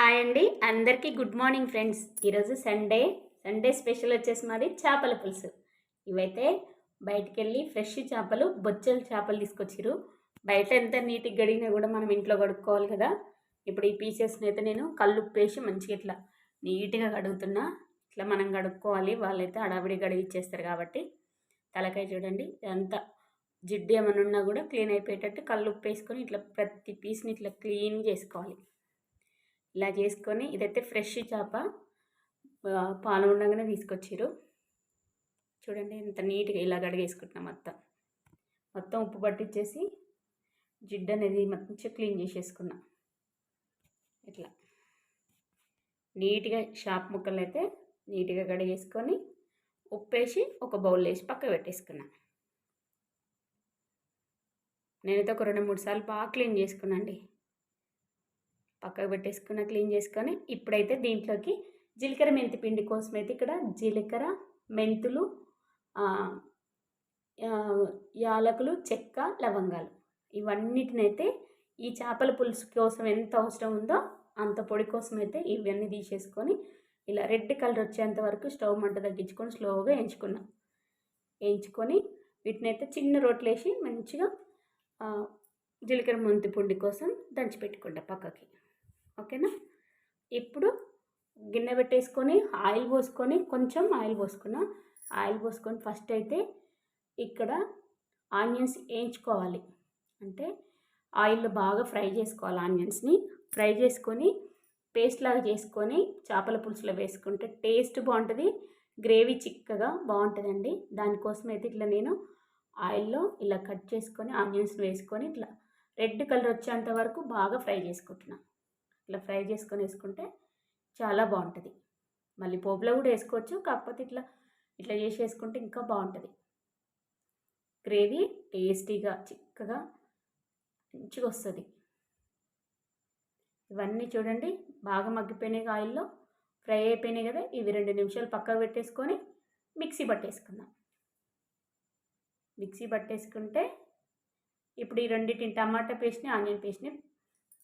Hi అండి. అందరికీ good morning friends. ఈరోజు సండే. సండే స్పెషల్ వచ్చేసి మాది చేపల పులుసు. ఇవైతే బయటికి వెళ్ళి ఫ్రెష్ చేపలు బొచ్చల చేపలు తీసుకొచ్చిరు బయట ఎంత నీట్గా గడిగినా కూడా మనం ఇంట్లో కడుక్కోవాలి కదా. ఇప్పుడు ఈ పీసెస్ని అయితే నేను కళ్ళు పేసి మంచిగా ఇట్లా నీట్గా కడుగుతున్నా. ఇట్లా మనం కడుక్కోవాలి. వాళ్ళైతే అడావిడి గడిగిచ్చేస్తారు కాబట్టి. తలకాయ చూడండి. ఎంత జిడ్డు ఏమైనా ఉన్నా కూడా క్లీన్ అయిపోయేటట్టు కళ్ళు ఉప్పు వేసుకొని ఇట్లా ప్రతి పీస్ని ఇట్లా క్లీన్ చేసుకోవాలి. ఇలా చేసుకొని ఇదైతే ఫ్రెష్ చేప పాలు ఉండగానే తీసుకొచ్చారు చూడండి ఎంత నీట్గా ఇలా గడిగేసుకుంటున్నాం మొత్తం. మొత్తం ఉప్పు పట్టించేసి జిడ్డు అనేది మంచిగా క్లీన్ చేసేసుకున్నా. ఇట్లా. నీట్గా షాప్ ముక్కలు అయితే నీట్గా కడిగేసుకొని ఉప్పు వేసి ఒక బౌల్ వేసి పక్క పెట్టేసుకున్నా. నేనైతే ఒక రెండు మూడు సార్లు బాగా క్లీన్ చేసుకున్నాండి పక్కకు పెట్టేసుకున్న క్లీన్ చేసుకొని ఇప్పుడైతే దీంట్లోకి జీలకర్ర మెంతి పిండి కోసం అయితే ఇక్కడ జీలకర్ర మెంతులు యాలకులు చెక్క లవంగాలు. ఇవన్నిటినైతే ఈ చేపల పులుసు కోసం ఎంత అవసరం ఉందో అంత పొడి కోసం అయితే ఇవన్నీ తీసేసుకొని ఇలా రెడ్ కలర్ వచ్చేంత వరకు స్టవ్ మంట తగ్గించుకొని స్లోగా వేయించుకున్నాం. వేయించుకొని వీటినైతే చిన్న రోట్లు వేసి మంచిగా జీలకర్ర మెంతి పొడి కోసం దంచి పెట్టుకుంటా పక్కకి. ఓకేనా? ఇప్పుడు గిన్నె పెట్టేసుకొని ఆయిల్ పోసుకొని కొంచెం ఆయిల్ పోసుకున్నా. ఆయిల్ పోసుకొని ఫస్ట్ అయితే ఇక్కడ ఆనియన్స్ వేయించుకోవాలి. అంటే ఆయిల్లో బాగా ఫ్రై చేసుకోవాలి ఆనియన్స్ని. ఫ్రై చేసుకొని పేస్ట్ లాగా చేసుకొని చేపల పులుసులో వేసుకుంటే టేస్ట్ బాగుంటుంది. గ్రేవీ చిక్కగా బాగుంటుందండి. దానికోసం అయితే ఇట్లా నేను ఆయిల్లో ఇలా కట్ చేసుకొని ఆనియన్స్ వేసుకొని ఇట్లా రెడ్ కలర్ వచ్చేంత వరకు బాగా ఫ్రై చేసుకుంటున్నా. ఇట్లా ఫ్రై చేసుకొని వేసుకుంటే చాలా బాగుంటుంది. మళ్ళీ పోపులో కూడా వేసుకోవచ్చు కాకపోతే ఇట్లా ఇట్లా చేసి వేసుకుంటే ఇంకా బాగుంటుంది. గ్రేవీ టేస్టీగా చిక్కగా మంచిగా వస్తుంది. ఇవన్నీ చూడండి బాగా మగ్గిపోయినాయి ఆయిల్లో. ఫ్రై అయిపోయినాయి కదా ఇవి రెండు నిమిషాలు పక్కకు పెట్టేసుకొని మిక్సీ పట్టేసుకుందాం. మిక్సీ పట్టేసుకుంటే ఇప్పుడు ఈ రెండింటిని టమాటా పేస్ట్ని ఆనియన్ పేస్ట్ని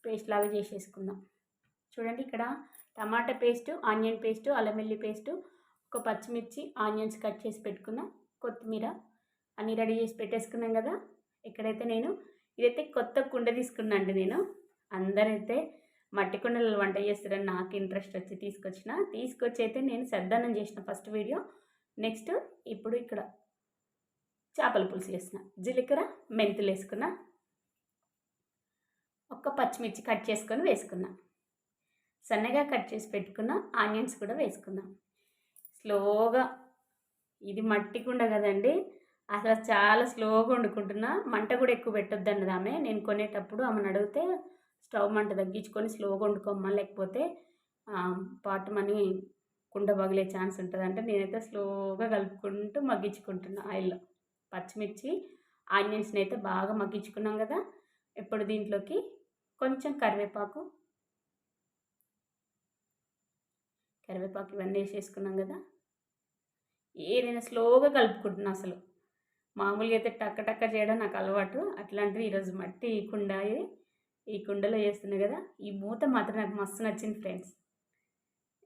పేస్ట్ లాగా చేసేసుకుందాం. చూడండి ఇక్కడ టమాటా పేస్ట్ ఆనియన్ పేస్ట్ అల్లం వెల్లి పేస్ట్ ఒక పచ్చిమిర్చి ఆనియన్స్ కట్ చేసి పెట్టుకున్నాం కొత్తిమీర. అన్నీ రెడీ చేసి పెట్టేసుకున్నాం కదా. ఇక్కడైతే నేను ఇదైతే కొత్త కుండ తీసుకున్నా అండి నేను. అందరైతే మట్టి కుండలలో వంట చేస్తారని నాకు ఇంట్రెస్ట్ వచ్చి తీసుకొచ్చిన. తీసుకొచ్చి అయితే నేను సర్దానం చేసిన ఫస్ట్ వీడియో నెక్స్ట్ ఇప్పుడు ఇక్కడ చేపల పులుసు వేసిన జీలకర్ర మెంతులు వేసుకున్నా ఒక్క పచ్చిమిర్చి కట్ చేసుకొని వేసుకున్నా. సన్నగా కట్ చేసి పెట్టుకున్న ఆనియన్స్ కూడా వేసుకుందాం. స్లోగా. ఇది మట్టి కుండ కదండి అసలు చాలా స్లోగా వండుకుంటున్నా. మంట కూడా ఎక్కువ పెట్టొద్దు అన్నది ఆమె. నేను కొనేటప్పుడు ఆమెను అడిగితే స్టవ్ మంట తగ్గించుకొని స్లోగా వండుకోమ్మా లేకపోతే పాటు మని కుండ పగిలే ఛాన్స్ ఉంటుంది. అంటే నేనైతే స్లోగా కలుపుకుంటూ మగ్గించుకుంటున్నా ఆయిల్లో. పచ్చిమిర్చి ఆనియన్స్ని అయితే బాగా మగ్గించుకున్నాం కదా. ఇప్పుడు దీంట్లోకి కొంచెం కరివేపాకు కరివేపాకు ఇవన్నీ వేసేసుకున్నాం కదా. ఏదైనా స్లోగా కలుపుకుంటున్నా అసలు. మామూలుగా అయితే టక్క టక్క చేయడం నాకు అలవాటు. అట్లాంటిది ఈరోజు మట్టి ఈ కుండ ఈ కుండలో చేస్తున్నా కదా. ఈ మూత మాత్రం నాకు మస్తు నచ్చింది ఫ్రెండ్స్.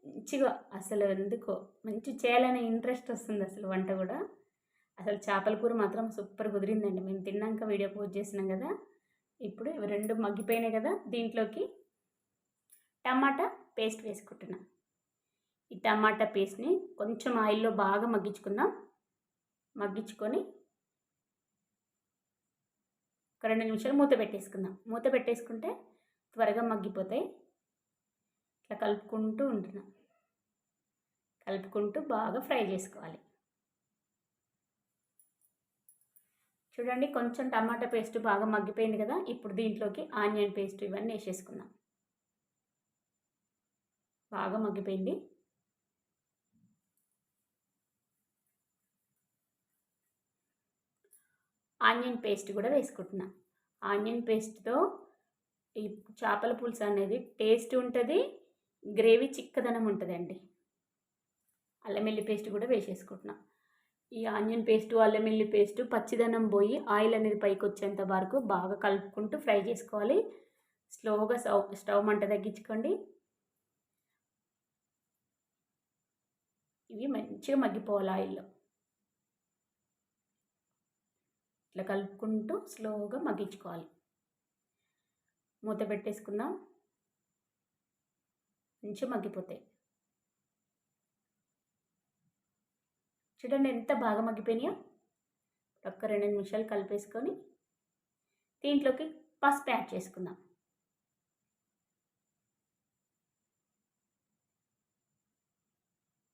మంచిగా అసలు ఎందుకో మంచి చేయాలనే ఇంట్రెస్ట్ వస్తుంది అసలు వంట కూడా. అసలు చేపల కూర మాత్రం సూపర్ కుదిరిందండి. మేము తిన్నాక వీడియో పోస్ట్ చేసినాం కదా. ఇప్పుడు రెండు మగ్గిపోయినాయి కదా దీంట్లోకి. టమాటా పేస్ట్ వేసుకుంటున్నాను ఈ టమాటా పేస్ట్ని కొంచెం ఆయిల్లో బాగా మగ్గించుకుందాం. మగ్గించుకొని ఒక రెండు నిమిషాలు మూత పెట్టేసుకుందాం. మూత పెట్టేసుకుంటే త్వరగా మగ్గిపోతాయి. ఇట్లా కలుపుకుంటూ ఉంటున్నాం. కలుపుకుంటూ బాగా ఫ్రై చేసుకోవాలి. చూడండి కొంచెం టమాటా పేస్ట్ బాగా మగ్గిపోయింది కదా ఇప్పుడు దీంట్లోకి ఆనియన్ పేస్ట్ ఇవన్నీ వేసేసుకుందాం. బాగా మగ్గిపోయింది. ఆనియన్ పేస్ట్ కూడా వేసుకుంటున్నా. ఆనియన్ పేస్ట్తో ఈ చేపల పులుసు అనేది టేస్ట్ ఉంటుంది గ్రేవీ చిక్కదనం ఉంటుందండి. అండి వెల్లి పేస్ట్ కూడా వేసేసుకుంటున్నా. ఈ ఆనియన్ పేస్టు అల్లమెల్లి పేస్టు పేస్ట్ పచ్చిదనం పోయి ఆయిల్ అనేది పైకి వచ్చేంత వరకు బాగా కలుపుకుంటూ ఫ్రై చేసుకోవాలి. స్లోగా స్టవ్ స్టవ్ మంట తగ్గించుకోండి. ఇవి మంచిగా మగ్గిపోవాలి ఆయిల్లో. ఇట్లా కలుపుకుంటూ స్లోగా మగ్గించుకోవాలి. మూత పెట్టేసుకుందాం. మంచిగా మగ్గిపోతాయి. చూడండి ఎంత బాగా మగ్గిపోయినాయో. ఒక్క రెండు నిమిషాలు కలిపేసుకొని దీంట్లోకి పసుపు యాడ్ చేసుకుందాం.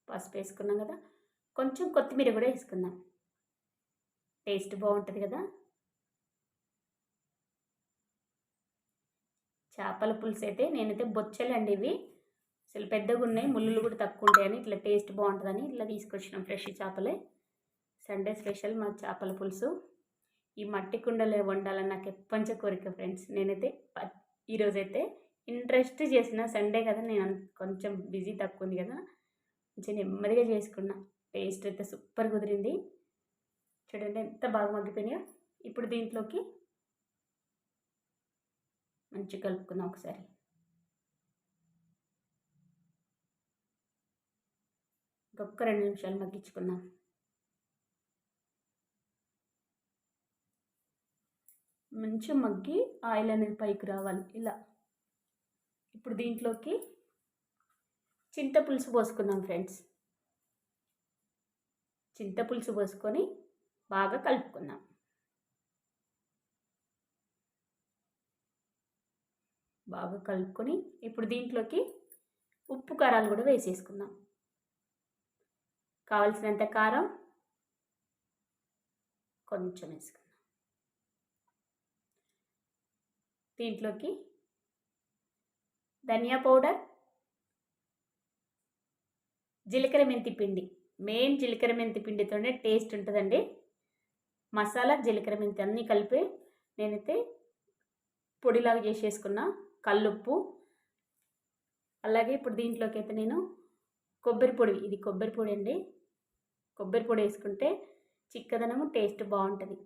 పసుపు వేసుకున్నాం కదా. కొంచెం కొత్తిమీర కూడా వేసుకుందాం. టేస్ట్ బాగుంటుంది కదా. చేపల పులుసు అయితే నేనైతే బొచ్చలండి ఇవి. అసలు పెద్దగా ఉన్నాయి ముళ్ళు కూడా తక్కువ ఉంటాయని ఇట్లా టేస్ట్ బాగుంటుందని ఇట్లా తీసుకొచ్చినాం ఫ్రెష్ చేపలే. సండే స్పెషల్ మా చేపల పులుసు. ఈ మట్టి కుండలో వండాలని నాకు ఎప్పంచ కోరిక ఫ్రెండ్స్. నేనైతే ఈరోజైతే ఇంట్రెస్ట్ చేసిన సండే కదా నేను కొంచెం బిజీ తక్కువ ఉంది కదా కొంచెం నెమ్మదిగా చేసుకున్నా. టేస్ట్ అయితే సూపర్ కుదిరింది. చూడండి ఎంత బాగా మగ్గిపోయినాయో. ఇప్పుడు దీంట్లోకి మంచిగా కలుపుకుందాం ఒకసారి. ఇంకొక రెండు నిమిషాలు మగ్గించుకుందాం. మంచిగా మగ్గి ఆయిల్ అనేది పైకి రావాలి ఇలా. ఇప్పుడు దీంట్లోకి చింతపులుసు పోసుకుందాం ఫ్రెండ్స్. చింతపులుసు పోసుకొని బాగా కలుపుకుందాం. బాగా కలుపుకొని ఇప్పుడు దీంట్లోకి ఉప్పు కారాలు కూడా వేసేసుకుందాం. కావలసినంత కారం కొంచెం వేసుకుందాం. దీంట్లోకి ధనియా పౌడర్ జీలకర్ర మెంతి పిండి. మెయిన్ జీలకర్ర మెంతి పిండితోనే టేస్ట్ ఉంటుందండి. మసాలా జీలకర్ర మెంతి అన్నీ కలిపి నేనైతే పొడిలాగా చేసేసుకున్న కల్లుప్పు. అలాగే ఇప్పుడు దీంట్లోకి అయితే నేను కొబ్బరి పొడి ఇది కొబ్బరి పొడి అండి. కొబ్బరి పొడి వేసుకుంటే చిక్కదనము టేస్ట్ బాగుంటుంది.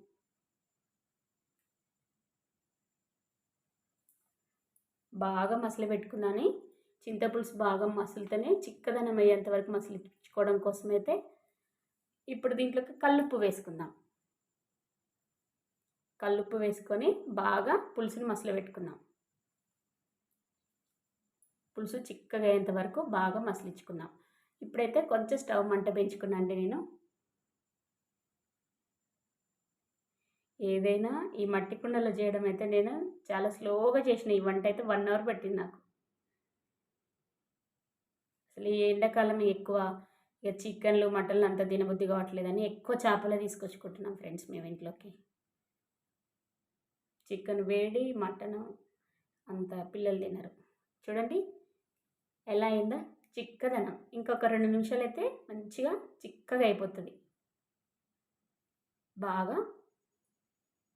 బాగా మసలు పెట్టుకున్నాను చింతపులుసు బాగా మసులుతూనే చిక్కదనం అయ్యేంత వరకు మసలించుకోవడం కోసం అయితే ఇప్పుడు దీంట్లోకి కల్లుప్పు వేసుకుందాం. కల్లుప్పు వేసుకొని బాగా పులుసుని మసలు పెట్టుకుందాం. పులుసు చిక్కగా అయ్యేంత వరకు బాగా మసలించుకుందాం ఇప్పుడైతే కొంచెం స్టవ్ మంట పెంచుకున్నాండి నేను. ఏదైనా ఈ మట్టి కుండలో చేయడం అయితే నేను చాలా స్లోగా చేసిన. ఈ వంట అయితే వన్ అవర్ పట్టింది నాకు. అసలు ఈ ఎండాకాలం ఎక్కువ ఇక చికెన్లు మటన్లు అంత తినబుద్ధి కావట్లేదని ఎక్కువ చేపలే తీసుకొచ్చుకుంటున్నాం ఫ్రెండ్స్ మేము ఇంట్లోకి. చికెన్ వేడి మటన్ అంత పిల్లలు తినరు. చూడండి ఎలా అయిందా చిక్కదనం. ఇంకొక రెండు నిమిషాలు అయితే మంచిగా చిక్కగా అయిపోతుంది. బాగా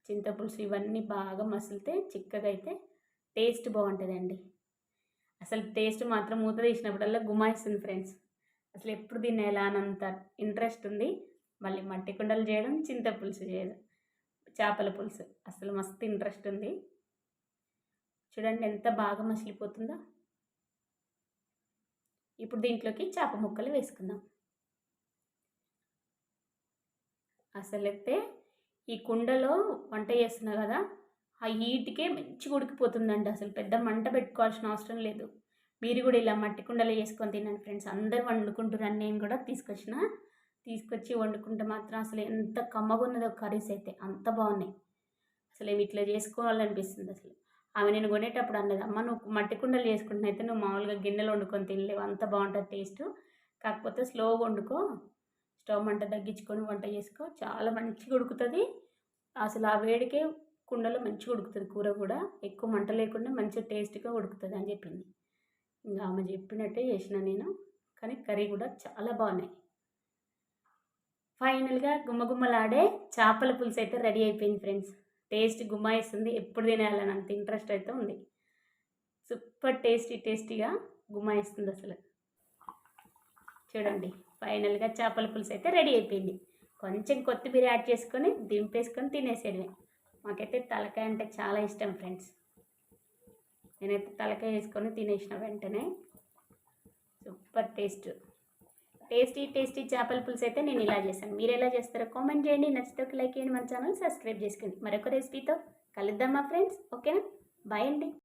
చింతపులుసు ఇవన్నీ బాగా మసిలితే చిక్కగా అయితే టేస్ట్ బాగుంటుందండి. అసలు టేస్ట్ మాత్రం మూత తీసినప్పుడల్లా గుమాయిస్తుంది ఫ్రెండ్స్. అసలు ఎప్పుడు తినేలా అనంత ఇంట్రెస్ట్ ఉంది. మళ్ళీ మట్టి కుండలు చేయడం చింతపులుసు చేయడం. చేపల పులుసు. అసలు మస్తు ఇంట్రెస్ట్ ఉంది. చూడండి ఎంత బాగా మసిలిపోతుందో. ఇప్పుడు దీంట్లోకి చేప ముక్కలు వేసుకుందాం. అసలైతే ఈ కుండలో వంట చేస్తున్నా కదా ఆ హీట్కే మంచిగా ఉడికిపోతుందండి. అసలు పెద్ద మంట పెట్టుకోవాల్సిన అవసరం లేదు. మీరు కూడా ఇలా మట్టి కుండలో చేసుకొని తినండి ఫ్రెండ్స్. అందరు వండుకుంటున్నాను నేను కూడా తీసుకొచ్చిన తీసుకొచ్చి వండుకుంటే మాత్రం అసలు ఎంత కమ్మగా ఉన్నదో కర్రీస్ అయితే అంత బాగున్నాయి. అసలు ఏమి ఇట్లా చేసుకోవాలనిపిస్తుంది అసలు. ఆమె నేను కొనేటప్పుడు అన్నది అమ్మ నువ్వు మట్టి కుండలు చేసుకుంటున్నా అయితే నువ్వు మామూలుగా గిన్నెలు వండుకొని తినలేవు అంత బాగుంటుంది టేస్ట్. కాకపోతే స్లోగా వండుకో స్టవ్ మంట తగ్గించుకొని వంట చేసుకో చాలా మంచిగా ఉడుకుతుంది. అసలు ఆ వేడికే కుండలో మంచిగా ఉడుకుతుంది కూర కూడా. ఎక్కువ మంట లేకుండా మంచిగా టేస్ట్గా ఉడుకుతుంది అని చెప్పింది. ఇంకా ఆమె చెప్పినట్టే చేసిన నేను. కానీ కర్రీ కూడా చాలా బాగున్నాయి. ఫైనల్గా గుమ్మగుమ్మలాడే చేపల పులుసు అయితే రెడీ అయిపోయింది ఫ్రెండ్స్. టేస్ట్ గుమ్మాయిస్తుంది. ఎప్పుడు తినాలని అంత ఇంట్రెస్ట్ అయితే ఉంది. సూపర్ టేస్టీ టేస్టీగా గుమ్మాయిస్తుంది అసలు. చూడండి ఫైనల్గా చేపల పులుసు అయితే రెడీ అయిపోయింది. కొంచెం కొత్తిమీర యాడ్ చేసుకొని దింపేసుకొని తినేసేయడమే. మాకైతే తలకాయ అంటే చాలా ఇష్టం ఫ్రెండ్స్. నేనైతే తలకాయ వేసుకొని తినేసిన వెంటనే సూపర్ టేస్ట్. టేస్టీ టేస్టీ చేపల పులుసు అయితే నేను ఇలా చేశాను. మీరు ఎలా చేస్తారో కామెంట్ చేయండి. నచ్చితే ఒక లైక్ చేయండి. మన ఛానల్ సబ్స్క్రైబ్ చేసుకోండి. మరొక రెసిపీతో కలుద్దాం మా ఫ్రెండ్స్. ఓకేనా? బాయ్ అండి.